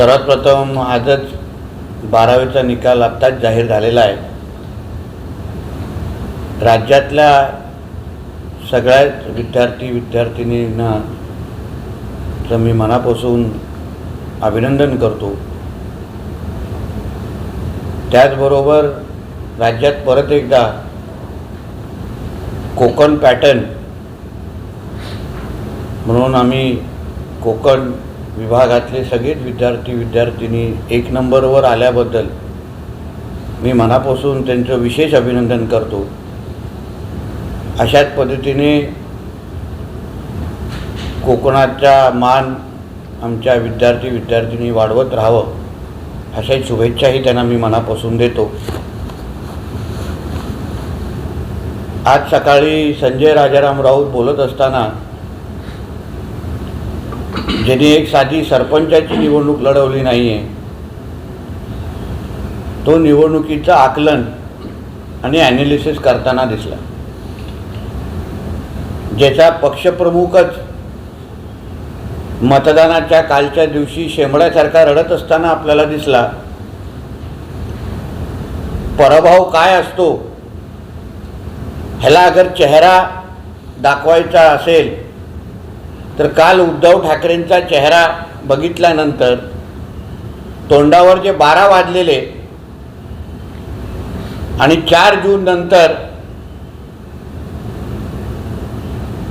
सर्वात प्रथम आजच बारावीचा निकाल आत्ताच जाहीर झालेला आहे. राज्यातल्या सगळ्याच विद्यार्थी विद्यार्थिनींनाचं मी मनापासून अभिनंदन करतो. त्याचबरोबर राज्यात परत एकदा कोकण पॅटर्न म्हणून आम्ही कोकण विभागातले सगळेच विद्यार्थी विद्यार्थिनी एक नंबरवर आल्याबद्दल मी मनापासून त्यांचं विशेष अभिनंदन करतो. अशाच पद्धतीने कोकणाचा मान आमच्या विद्यार्थी विद्यार्थिनी वाढवत राहावं अशाही शुभेच्छाही त्यांना मी मनापासून देतो. आज सकाळी संजय राजाराम राऊत बोलत असताना ज्यांनी एक साधी सरपंचाची निवडणूक लढवली नाही आहे तो निवडणुकीचं आकलन आणि ॲनालिसिस करताना दिसला. ज्याचा पक्षप्रमुखच मतदानाच्या कालच्या दिवशी शेंबड्यासारखा रडत असताना आपल्याला दिसला पराभव काय असतो? ह्याला अगर चेहरा दाखवायचा असेल तर काल उद्धव ठाकरेंचा चेहरा बघितल्यानंतर तोंडावर जे बारा वाजलेले आणि चार जून नंतर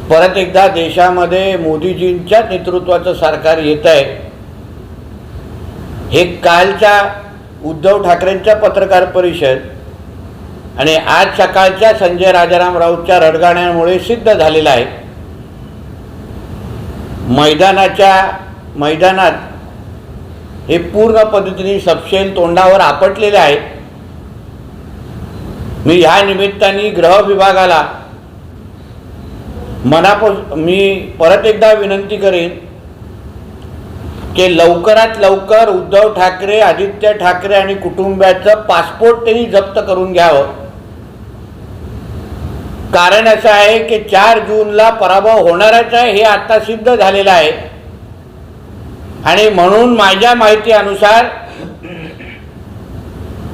परत एकदा देशामध्ये मोदीजींच्या नेतृत्वाचं सरकार येत आहे हे कालच्या उद्धव ठाकरेंच्या पत्रकार परिषद आणि आज सकाळच्या संजय राजाराम राऊतच्या रडगाण्यामुळे सिद्ध झालेलं आहे. मैदानाच्या मैदानात हे पूर्ण पद्धतीने सपशेल तोंडावर आपटलेले आहे. मी ह्या निमित्ताने ग्रह विभागाला मनापास मी परत एकदा विनंती करेन की लवकरात लवकर उद्धव ठाकरे आदित्य ठाकरे आणि कुटुंबियाचं पासपोर्ट तरी जप्त करून घ्यावं. कारण असं आहे की चार जूनला पराभव होणारच आहे हे आता सिद्ध झालेलं आहे. आणि म्हणून माझ्या माहितीनुसार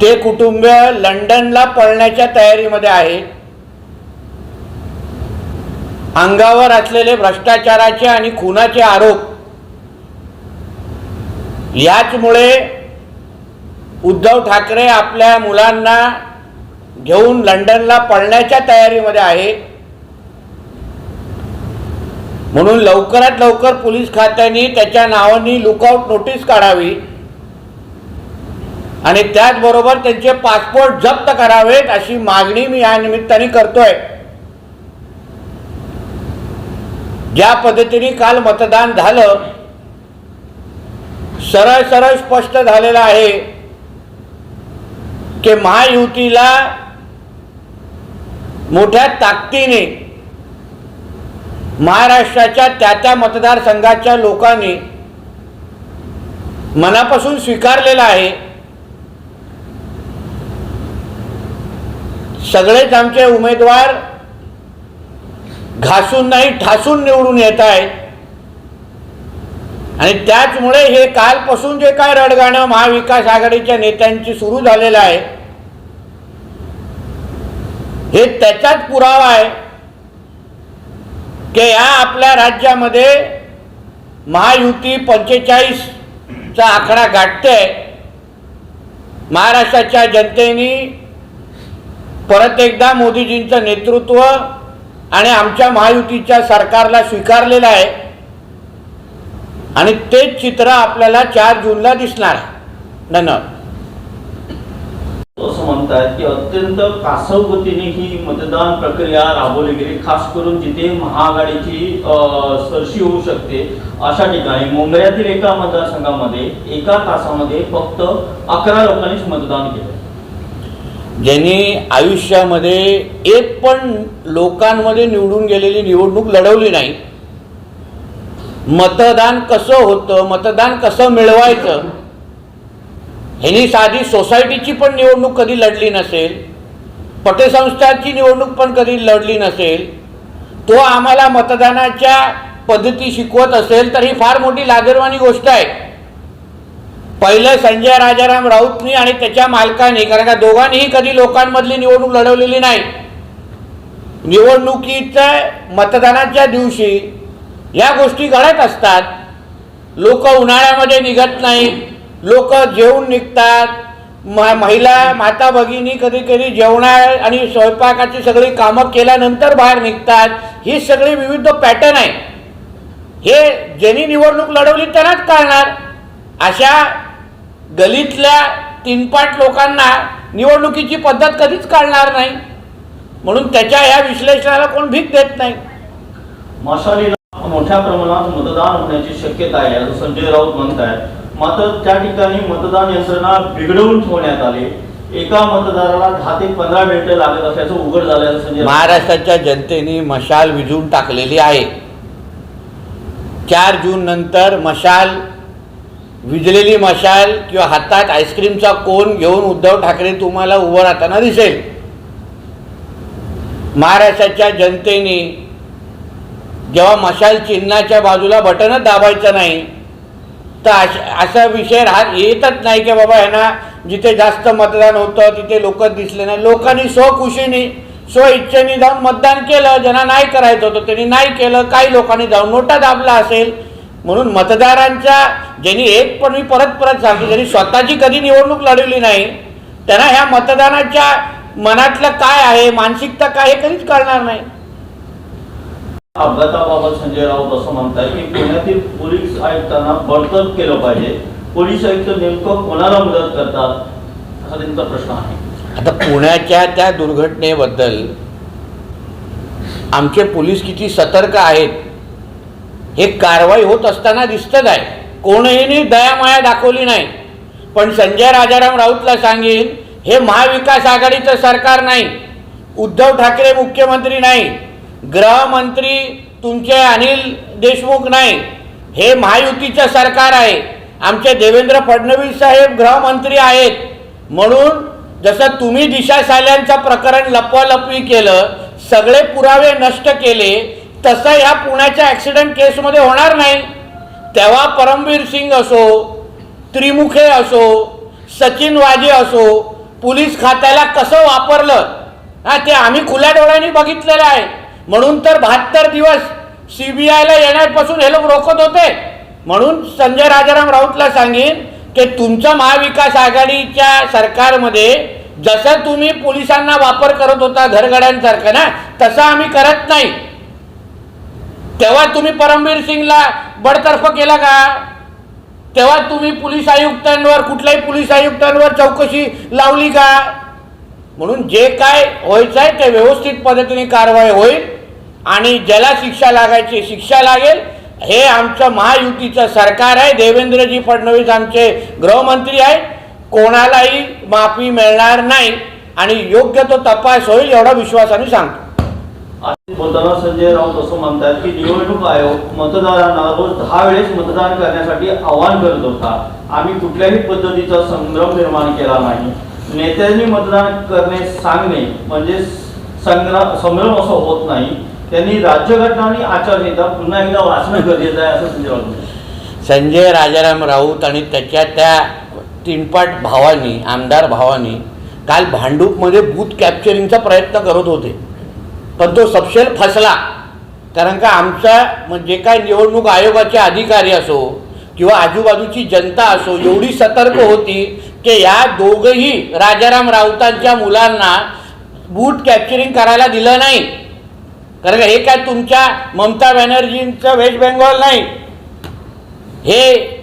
ते कुटुंब लंडनला पळण्याच्या तयारीमध्ये आहे. अंगावर असलेले भ्रष्टाचाराचे आणि खुनाचे आरोप. याचमुळे उद्धव ठाकरे आपल्या मुलांना घेऊन लंडनला पळण्याच्या तयारीमध्ये आहे. म्हणून लवकरात लवकर पोलीस खात्याने त्याच्या नावाने लुकआउट नोटीस काढावी. आणि त्याचबरोबर त्यांचे पासपोर्ट जप्त करावेत अशी मागणी मी या निमित्ताने करतोय. ज्या पद्धतीने काल मतदान झालं सरळ सरळ स्पष्ट झालेलं आहे की महायुतीला मोठ्या ताकदीने महाराष्ट्राच्या त्या त्या मतदारसंघाच्या लोकांनी मनापासून स्वीकारलेला आहे. सगळेच आमचे उमेदवार घासून नाही ठासून निवडून येत आहेत. आणि त्याचमुळे हे कालपासून जे काय रडगाणं महाविकास आघाडीच्या नेत्यांची सुरू झालेलं आहे हे त्याच्यात पुरावा आहे की या आपल्या राज्यामध्ये महायुती पंचेचाळीसचा आकडा गाठते महाराष्ट्राच्या जनतेने परत एकदा मोदीजींचं नेतृत्व आणि आमच्या महायुतीच्या सरकारला स्वीकारलेलं आहे. आणि तेच चित्र आपल्याला चार जूनला दिसणार आहे. धन्यवाद. असं म्हणतात की अत्यंत कासव गतीने ही मतदान प्रक्रिया राबवली गेली. खास करून जिथे महाआघाडीची सरशी होऊ शकते अशा ठिकाणी मुंबईतील एका मतदारसंघामध्ये एका तासामध्ये फक्त अकरा लोकांनीच मतदान केलं. ज्यांनी आयुष्यामध्ये एक पण लोकांमध्ये निवडून गेलेली निवडणूक लढवली नाही. मतदान कसं होतं मतदान कसं मिळवायचं ह्यांनी साधी सोसायटीची पण निवडणूक कधी लढली नसेल पटसंस्थाची निवडणूक पण कधी लढली नसेल तो आम्हाला मतदानाच्या पद्धती शिकवत असेल तर ही फार मोठी लाजरवाणी गोष्ट आहे. पहिलं संजय राजाराम राऊतनी आणि त्याच्या मालकाने कारण का दोघांनीही कधी लोकांमधली निवडणूक लढवलेली नाही. निवडणुकीच्या मतदानाच्या दिवशी या गोष्टी घडत असतात. लोक उन्हाळ्यामध्ये निघत नाहीत. लोक जेवून निघतात. म महिला माता भगिनी कधी कधी जेवणा आणि स्वयंपाकाची सगळी कामं केल्यानंतर बाहेर निघतात. ही सगळी विविध पॅटर्न आहे. हे ज्यांनी निवडणूक लढवली त्यांनाच कळणार. अशा गलीतल्या तीनपाट लोकांना निवडणुकीची पद्धत कधीच कळणार नाही. म्हणून त्याच्या या विश्लेषणाला कोण भीक देत नाही. मशालीला मोठ्या प्रमाणात मतदान होण्याची शक्यता आहे असं संजय राऊत म्हणत आहेत मात्र त्या ठिकाणी मतदान यंत्रणा बिघडवून ठेवण्यात आले. एका मतदाराला दहा ते पंधरा मिनिटं लागत असल्याचं उघड झाल्याचं महाराष्ट्राच्या जनतेने मशाल विझून टाकलेली आहे. चार जून नंतर मशाल विजलेली मशाल किंवा हातात आईस्क्रीमचा कोन घेऊन उद्धव ठाकरे तुम्हाला उभं राहताना दिसेल. महाराष्ट्राच्या जनतेने जेव्हा मशाल चिन्हाच्या बाजूला बटनच दाबायचं नाही तर अश असा विषय राहत येतच नाही की बाबा ह्यांना जिथे जास्त मतदान होतं तिथे लोक दिसले नाही. लोकांनी स्वखुशीने स्व इच्छेने जाऊन मतदान केलं. ज्यांना नाही करायचं होतं त्यांनी नाही केलं. काही लोकांनी जाऊन नोटा दाबला असेल. म्हणून मतदारांच्या ज्यांनी एक पण मी परत परत सांगतो ज्यांनी स्वतःची कधी निवडणूक लढवली नाही त्यांना ह्या मतदानाच्या मनातलं काय आहे? मानसिकता काय हे कधीच कळणार नाही. अपघाताबाबत संजय राऊत असं म्हणताय की पुण्यातील पोलीस आयुक्तांना बडतर्फ केलं पाहिजे. पोलीस आयुक्त नेमकं कोणाला मदत करतात? असा त्यांचा प्रश्न आहे. आता पुण्याच्या त्या दुर्घटनेबद्दल आमचे पोलीस किती सतर्क आहेत हे कारवाई होत असताना दिसतच आहे. कोणीही दयामाया दाखवली नाही. पण संजय राजाराम राऊतला सांगेन हे महाविकास आघाडीचं सरकार नाही. उद्धव ठाकरे मुख्यमंत्री नाही. गृहमंत्री तुमचे अनिल देशमुख नाही. हे महायुतीचं सरकार आहे. आमचे देवेंद्र फडणवीस साहेब गृहमंत्री आहेत. म्हणून जसं तुम्ही दिशा साल्यांचं प्रकरण लपवालपवी केलं सगळे पुरावे नष्ट केले तसं या पुण्याच्या ॲक्सिडेंट केसमध्ये होणार नाही. तेव्हा परमवीर सिंग असो त्रिमुखे असो सचिन वाजे असो पोलीस खात्याला कसं वापरलं? हां ते आम्ही खुल्या डोळ्यांनी बघितलेलं आहे. म्हणून तर बहात्तर दिवस सी बी आयला येण्यापासून हे लोक रोखत होते. म्हणून संजय राजाराम राऊतला सांगेन की तुमचं महाविकास आघाडीच्या सरकारमध्ये जसं तुम्ही पोलिसांना वापर करत होता घरगड्यांसारखं ना तसं आम्ही करत नाही. तेव्हा तुम्ही परमवीर सिंगला बडतर्फ केला का? तेव्हा तुम्ही पोलीस आयुक्तांवर कुठल्याही पोलीस आयुक्तांवर चौकशी लावली का? म्हणून जे काय व्हायचं आहे ते व्यवस्थित पद्धतीने कारवाई होईल. आणि ज्याला शिक्षा लागायची शिक्षा लागेल हे आमचं महायुतीचं सरकार आहे. देवेंद्रजी फडणवीस आमचे गृहमंत्री आहेत. कोणालाही माफी मिळणार नाही आणि योग्य तो तपास होईल एवढा विश्वासाने सांगतो. बोलताना संजय राऊत असं म्हणतात की निवडणूक आयोग मतदारांना रोज दहा वेळेस मतदान करण्यासाठी आवाहन करत होता. आम्ही कुठल्याही पद्धतीचा संभ्रम निर्माण केला नाही. नेत्यांनी मतदान करणे सांगणे म्हणजे संग्राम संभ्रम असं होत नाही. त्यांनी राज्यघटना आणि आचारसंहिता पुन्हा एकदा वाचणं गरजेचं आहे असं संजय राऊत संजय राजाराम राऊत आणि त्याच्या त्या तीनपाट भावानी आमदार भावानी काल भांडूपमध्ये बूथ कॅप्चरिंगचा प्रयत्न करत होते. पण तो सपशेल फसला. कारण का आमचा म्हणजे जे काय निवडणूक आयोगाचे अधिकारी असो किंवा आजूबाजूची जनता असो एवढी सतर्क होती की या दोघंही राजाराम राऊतांच्या मुलांना बूट कॅप्चरिंग करायला दिलं नाही. कारण का हे काय तुमच्या ममता बॅनर्जींचं वेस्ट बेंगॉल नाही? हे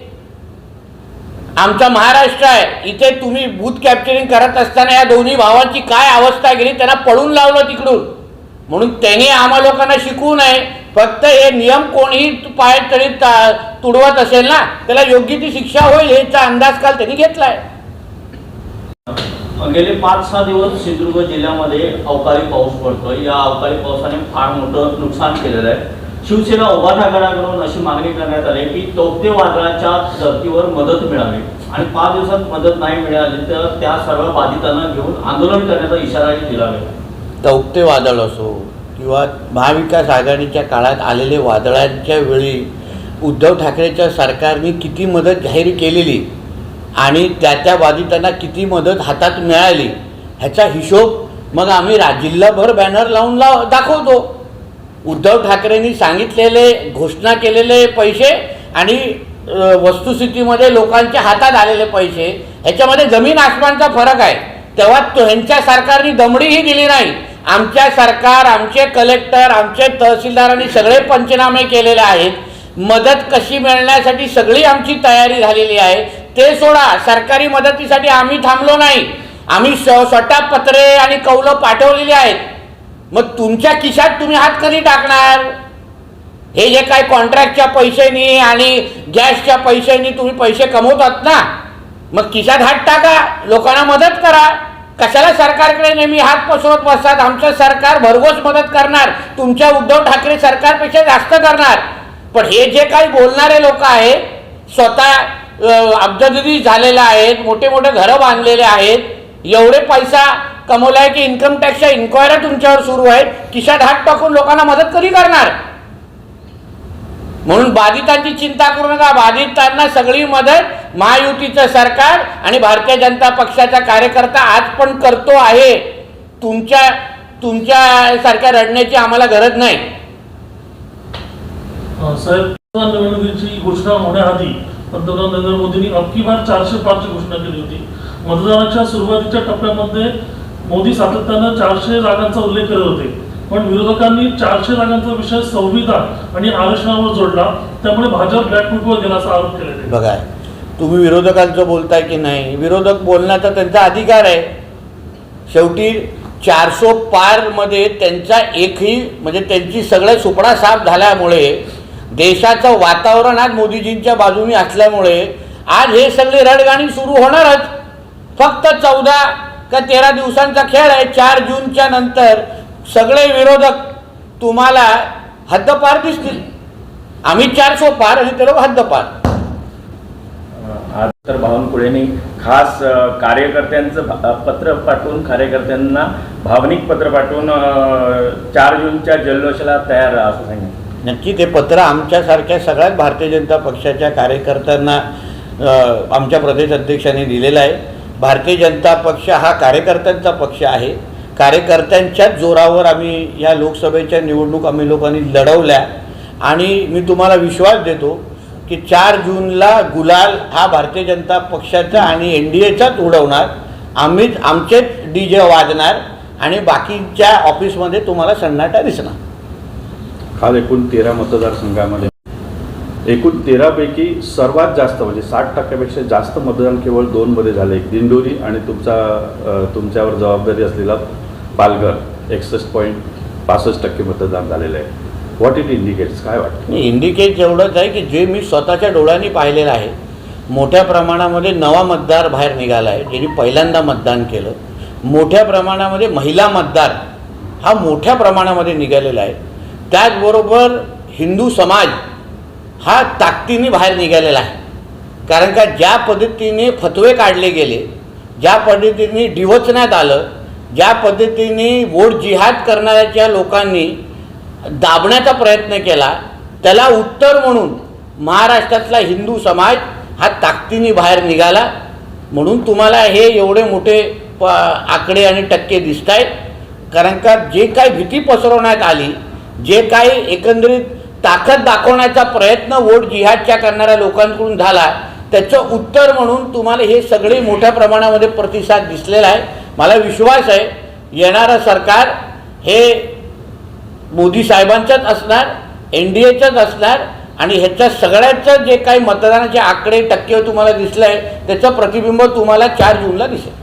आमचा महाराष्ट्र आहे. इथे तुम्ही बूथ कॅप्चरिंग करत असताना या दोन्ही भावांची काय अवस्था गेली त्यांना पळून लावलं तिकडून. म्हणून त्यांनी आम्हा लोकांना शिकवू नये. फक्त हे नियम कोणीही पाय तरी तुडवत असेल ना त्याला योग्य ती शिक्षा होईल याचा अंदाज काल त्यांनी घेतलाय. गेले पाच सहा दिवस सिंधुदुर्ग जिल्ह्यामध्ये अवकाळी पाऊस पडतो या अवकाळी पावसाने फार मोठं नुकसान केलेलं आहे. शिवसेना उभा गटाकडून अशी मागणी करण्यात आली की तोपते वादळाच्या धर्तीवर मदत मिळावी. आणि पाच दिवसात मदत नाही मिळाली तर त्या सर्व बाधितांना घेऊन आंदोलन करण्याचा इशाराही दिला गेला. तौक्ते वादळ असो किंवा महाविकास आघाडीच्या काळात आलेले वादळांच्या वेळी उद्धव ठाकरेच्या सरकारने किती मदत जाहीर केलेली आणि त्या त्या बाधितांना किती मदत हातात मिळाली ह्याचा हिशोब मग आम्ही जिल्हाभर बॅनर लावून लाव दाखवतो. उद्धव ठाकरेंनी सांगितलेले घोषणा केलेले पैसे आणि वस्तुस्थितीमध्ये लोकांच्या हातात आलेले पैसे ह्याच्यामध्ये जमीन आसमानचा फरक आहे. तेव्हा तो ह्यांच्या सरकारने दमडीही दिली नाही. आमच्या सरकार आमचे कलेक्टर आमचे तहसीलदारांनी सगळे पंचनामे केलेले आहेत. मदत कशी मिळण्यासाठी सगळी आमची तयारी झालेली आहे. ते सोडा सरकारी मदतीसाठी आम्ही थांबलो नाही. आम्ही स्वतः पत्रे आणि कौलं पाठवलेली आहेत. मग तुमच्या खिशात तुम्ही हात कधी टाकणार? हे जे काय कॉन्ट्रॅक्टच्या पैशांनी आणि गॅसच्या पैशांनी तुम्ही पैसे कमवतात ना मग खिशात हात टाका लोकांना मदत करा. कशाला सरकारकडे नेहमी हात पसरत बसतात? आमचं सरकार भरघोस मदत करणार. तुमच्या उद्धव ठाकरे सरकारपेक्षा जास्त करणार. पण हे जे काही बोलणारे लोक आहे स्वतः अ, झालेल्या आहेत मोठे मोठे घरं बांधलेले आहेत. एवढे पैसा कमवलाय की इन्कम टॅक्सच्या इन्क्वायऱ्या तुमच्यावर सुरू आहेत. खिशात हात टाकून लोकांना मदत कधी करणार? म्हणून बाधितांची चिंता करू नका. बाधितांना सगळी मदत महायुतीचं सरकार आणि भारतीय जनता पक्षाचा कार्यकर्ता आज पण करतो आहे. तुमच्या तुमच्या सारख्या रडण्याची आम्हाला गरज नाही. साहेब निवडणुकीची घोषणा होण्याआधी पंतप्रधान नरेंद्र मोदींनी अबकी बार चारशे पाचची घोषणा केली होती. मतदानाच्या सुरुवातीच्या टप्प्यामध्ये मोदी सातत्यानं चारशे जागांचा उल्लेख करत होते. पण विरोधकांनी चारशे जागांचा विषय संविधान आणि आरक्षणावर जोडला. त्यामुळे भाजप ब्लॅकफुटवर गेल्याचा आरोप केला आहे बघा तुम्ही विरोधकांचं बोलताय की नाही? विरोधक बोलण्याचा त्यांचा अधिकार आहे. शेवटी चारसो पारमध्ये त्यांचा एकही म्हणजे त्यांची सगळ्या सुपडा साफ झाल्यामुळे देशाचं वातावरण आज मोदीजींच्या बाजूनी असल्यामुळे आज हे सगळे रडगाणी सुरू होणारच. फक्त चौदा का तेरा दिवसांचा खेळ आहे. चार जूनच्या नंतर सगळे विरोधक तुम्हाला हद्दपार दिसतील. आम्ही चारशे पार आणि तर हद्दपार. आज तर बावनकुळेंनी खास कार्यकर्त्यांचं पत्र पाठवून कार्यकर्त्यांना भावनिक पत्र पाठवून चार जूनच्या जल्लोषाला तयार असं सांगितलं. नक्की ते पत्र आमच्यासारख्या सगळ्याच भारतीय जनता पक्षाच्या कार्यकर्त्यांना आमच्या प्रदेश अध्यक्षांनी दिलेला आहे. भारतीय जनता पक्ष हा कार्यकर्त्यांचा पक्ष आहे. कार्यकर्त्यांच्याच जोरावर आम्ही या लोकसभेच्या निवडणूक आम्ही लोकांनी लढवल्या. आणि मी तुम्हाला विश्वास देतो की चार जूनला गुलाल हा भारतीय जनता पक्षाचा आणि एन डी एचाच उडवणार. आम्हीच आमचेच डी जे वाजणार आणि बाकीच्या ऑफिसमध्ये तुम्हाला सन्नाटा दिसणार. काल एकूण तेरा मतदारसंघामध्ये. एकूण तेरापैकी सर्वात जास्त म्हणजे साठ टक्क्यापेक्षा जास्त मतदान केवळ दोनमध्ये झालं. एक दिंडोरी आणि तुमचा तुमच्यावर जबाबदारी असलेला पालघर. एकसष्ट पॉईंट पासष्ट टक्के मतदान झालेलं आहे. व्हॉट इट इंडिकेट्स काय वाटतं? इंडिकेट एवढंच आहे की जे मी स्वतःच्या डोळ्यांनी पाहिलेलं आहे मोठ्या प्रमाणामध्ये नवा मतदार बाहेर निघाला आहे ज्यांनी पहिल्यांदा मतदान केलं. मोठ्या प्रमाणामध्ये महिला मतदार हा मोठ्या प्रमाणामध्ये निघालेला आहे. त्याचबरोबर हिंदू समाज हा ताकदीने बाहेर निघालेला आहे. कारण का ज्या पद्धतीने फतवे काढले गेले ज्या पद्धतीने डिवचण्यात आलं ज्या पद्धतीने वोट जिहाद करणाऱ्याच्या लोकांनी दाबण्याचा प्रयत्न केला त्याला उत्तर म्हणून महाराष्ट्रातला हिंदू समाज हा ताकदीने बाहेर निघाला. म्हणून तुम्हाला हे एवढे मोठे प आकडे आणि टक्के दिसत आहेत कारण का जे काही भीती पसरवण्यात आली जे काही एकंदरीत ताकद दाखवण्याचा प्रयत्न वोट जिहादच्या करणाऱ्या लोकांकडून झाला त्याचं उत्तर म्हणून तुम्हाला हे सगळे मोठ्या प्रमाणामध्ये प्रतिसाद दिसलेला आहे. मला विश्वास आहे येणारं सरकार हे मोदी साहेबांचंच असणार एन डी एचंच असणार आणि ह्याच्या सगळ्याचं जे काही मतदानाचे आकडे टक्के तुम्हाला दिसलं आहे त्याचं प्रतिबिंब तुम्हाला चार जूनला दिसेल.